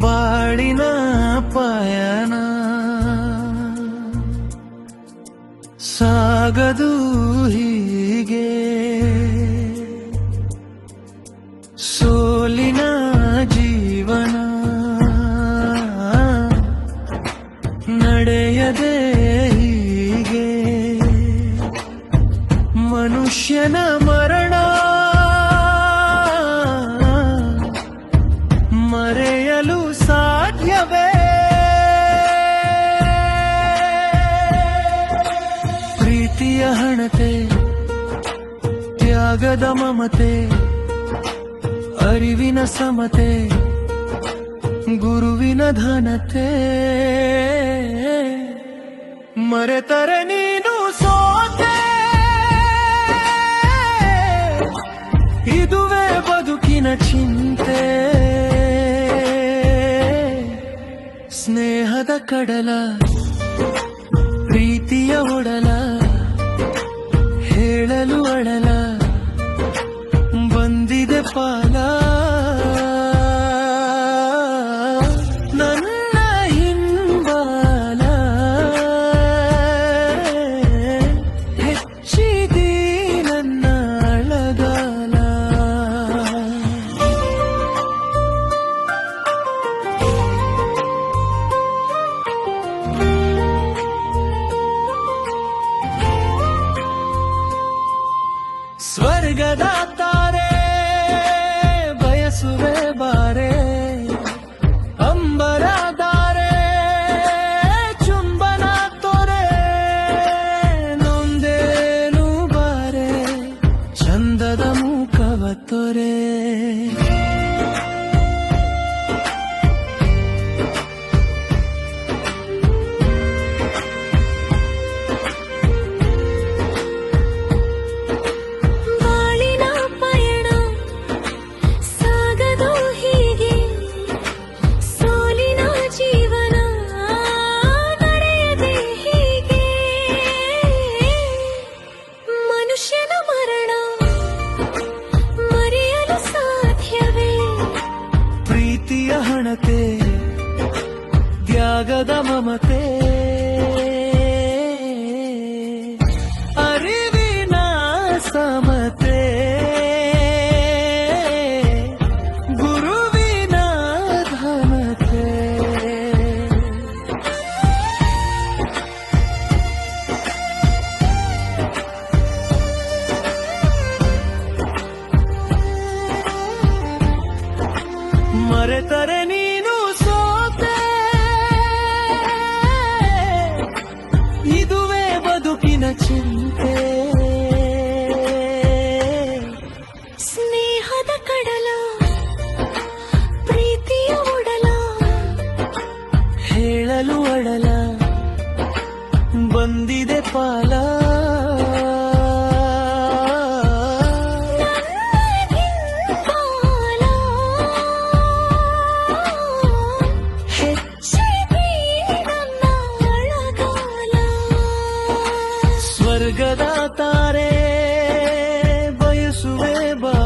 ಬಾಳಿನ ಪಯನ ಸಾಗದು ಹೀಗೆ. ಸೋಲಿನ ಜೀವನ. ನಡೆಯದೆ ಹೀಗೆ. ಮನುಷ್ಯನ ಮರ ತ್ಯಾಗದ ಮಮತೆ, ಅರಿವಿನ ಸಮತೆ, ಗುರುವಿನ ಧನತೆ. ಮರೆತರೆ ನೀನು ಸೋತೆ. ಇದುವೇ ಬದುಕಿನ ಚಿಂತೆ. ಸ್ನೇಹದ ಕಡಲ, ಪ್ರೀತಿಯ ಒಡಲ. fun. ತ್ಯಾಗದ ಮಮತೆ. ಅರಿವಿನ ಸಮತೆ. ಗುರುವಿನ ಧನತೆ ಮರೆತರೆ ನೀನು ಬದುಕಿನ ಚಿಂತೆ ಸ್ನೇಹದ ಕಡಲ ಪ್ರೀತಿಯ ಒಡಲ ಹೇಳಲು ಅಡಲ ಬಂದಿದೆ ಪಾಲ ಪಾಲ இயேசுவே பா